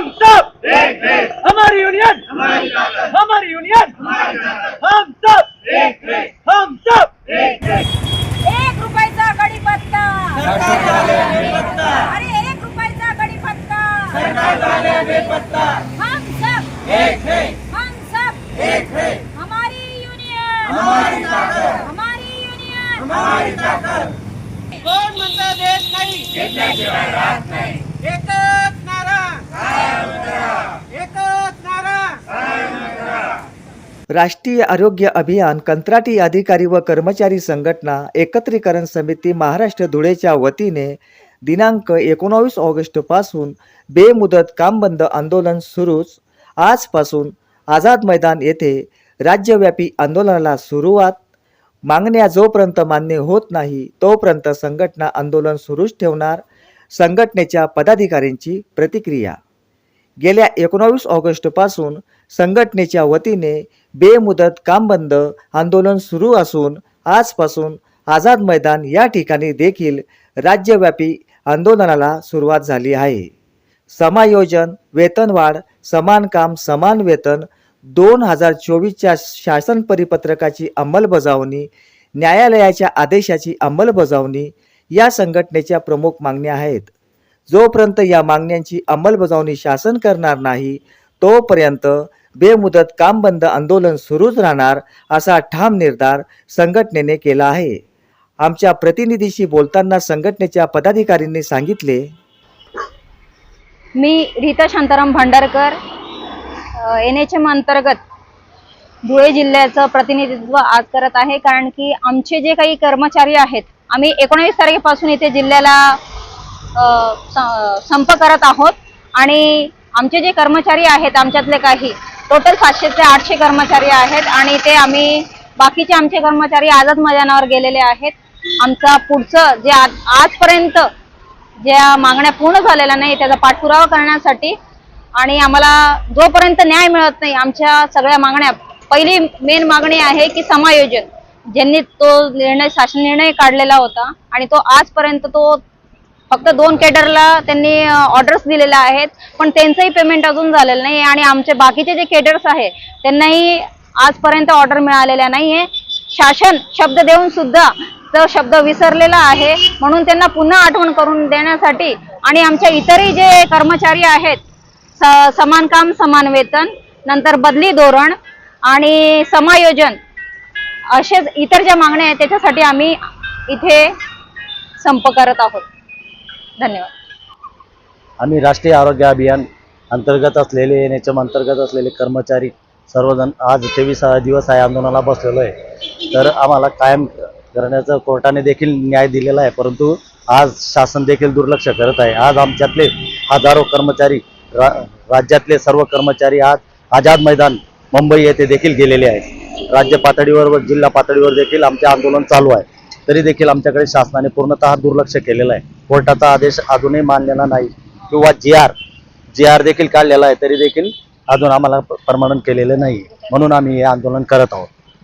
हम सब। एक देश हमारी यूनियन। हमारी यूनियन। हम सब। एक देश हम सब। एक देश एक पत्ता। सरकार अरे एक रुपयाचा गडी पत्ता। सरकार हम सब। एक देश हम सब। एक हमारी यूनियन। हमारी ताकत। हमारी यूनियन। हमारी ताकत। देश नाही? घेतल्याशिवाय राहत एक राष्ट्रीय आरोग्य अभियान कंत्राटी अधिकारी व कर्मचारी संघटना एकत्रीकरण समिती महाराष्ट्र धुळेच्या वतीने दिनांक एकोणावीस ऑगस्टपासून बेमुदत कामबंद आंदोलन सुरूच. आजपासून आझाद मैदान येथे राज्यव्यापी आंदोलनाला सुरुवात. मागण्या जोपर्यंत मान्य होत नाही तोपर्यंत संघटना आंदोलन सुरूच ठेवणार. संघटनेच्या पदाधिकाऱ्यांची प्रतिक्रिया गेल्या एकोणावीस ऑगस्टपासून संघटनेच्या वतीने बेमुदत काम बंद आंदोलन सुरू असून आजपासून आझाद मैदान या ठिकाणी देखील राज्यव्यापी आंदोलनाला सुरुवात झाली आहे. समायोजन वेतनवाढ समान काम समान वेतन दोन हजार चोवीसच्या शासन परिपत्रकाची अंमलबजावणी न्यायालयाच्या आदेशाची अंमलबजावणी या संघटनेच्या प्रमुख मागण्या आहेत. जोपर्यंत या मागण्यांची अंमलबजावणी शासन करणार नाही तोपर्यंत बेमुदत काम बंद आंदोलन सुरूच राहणार असा ठाम निर्धार संघटनेने केला आहे. आमच्या प्रतिनिधीशी बोलताना संघटनेच्या पदाधिकाऱ्यांनी सांगितले. मी Rita Shantaram Bhandarkar N H M अंतर्गत धुळे जिल्ह्याचं प्रतिनिधित्व आज करत आहे. कारण की आमचे जे काही कर्मचारी आहेत आम्ही एकोणावीस तारखेपासून इथे जिल्ह्याला संप करत आहोत. आणि आमचे जे कर्मचारी आहेत आमच्यातले काही टोटल सातशे ते आठशे कर्मचारी आहेत आणि ते आम्ही बाकीचे आमचे कर्मचारी आझाद मैदानावर गेलेले आहेत. आमचा पुढचं जे आज आजपर्यंत ज्या मागण्या पूर्ण झालेल्या नाही त्याचा पाठपुरावा करण्यासाठी आणि आम्हाला जोपर्यंत न्याय मिळत नाही आमच्या सगळ्या मागण्या पहिली मेन मागणी आहे की समायोजन. ज्यांनी तो निर्णय शासन निर्णय काढलेला होता आणि तो आजपर्यंत तो फक्त दोन केडरला त्यांनी ऑर्डर्स दिलेल्या आहेत पण त्यांचंही पेमेंट अजून झालेलं नाही आणि आमचे बाकीचे जे केडर्स आहेत त्यांनाही आजपर्यंत ऑर्डर मिळालेल्या नाहीये. शासन शब्द देऊन सुद्धा तो शब्द विसरलेला आहे. म्हणून त्यांना पुन्हा आठवण करून देण्यासाठी आणि आमच्या इतरही जे कर्मचारी आहेत स- समान काम समान वेतन नंतर बदली धोरण आणि समायोजन असेच इतर ज्या मागण्या आहेत त्याच्यासाठी आम्ही इथे संप करत आहोत. धन्यवाद. आम्ही राष्ट्रीय आरोग्य अभियान अंतर्गत असलेले एन एच एम अंतर्गत असलेले कर्मचारी सर्वजण आज तेवीस दिवस आहे आंदोलनाला बसलेलो आहे. तर आम्हाला कायम करण्याचं कोर्टाने देखील न्याय दिलेला आहे परंतु आज शासन देखील दुर्लक्ष करत आहे. आज आमच्यातले हजारो कर्मचारी रा राज्यातले सर्व कर्मचारी आज आझाद मैदान मुंबई येथे देखील गेलेले आहेत. राज्य पातळीवर व जिल्हा पातळीवर देखील आमचे आंदोलन चालू आहे. तरी देखील आमच्याकडे शासनाने पूर्णतः दुर्लक्ष केलेलं आहे. कोर्टाचा आदेश अजूनही मानलेला नाही. किंवा जी आर जी आर देखील काढलेला आहे तरी देखील अजून आम्हाला परमानंट केलेलं नाही म्हणून आम्ही हे आंदोलन करत आहोत.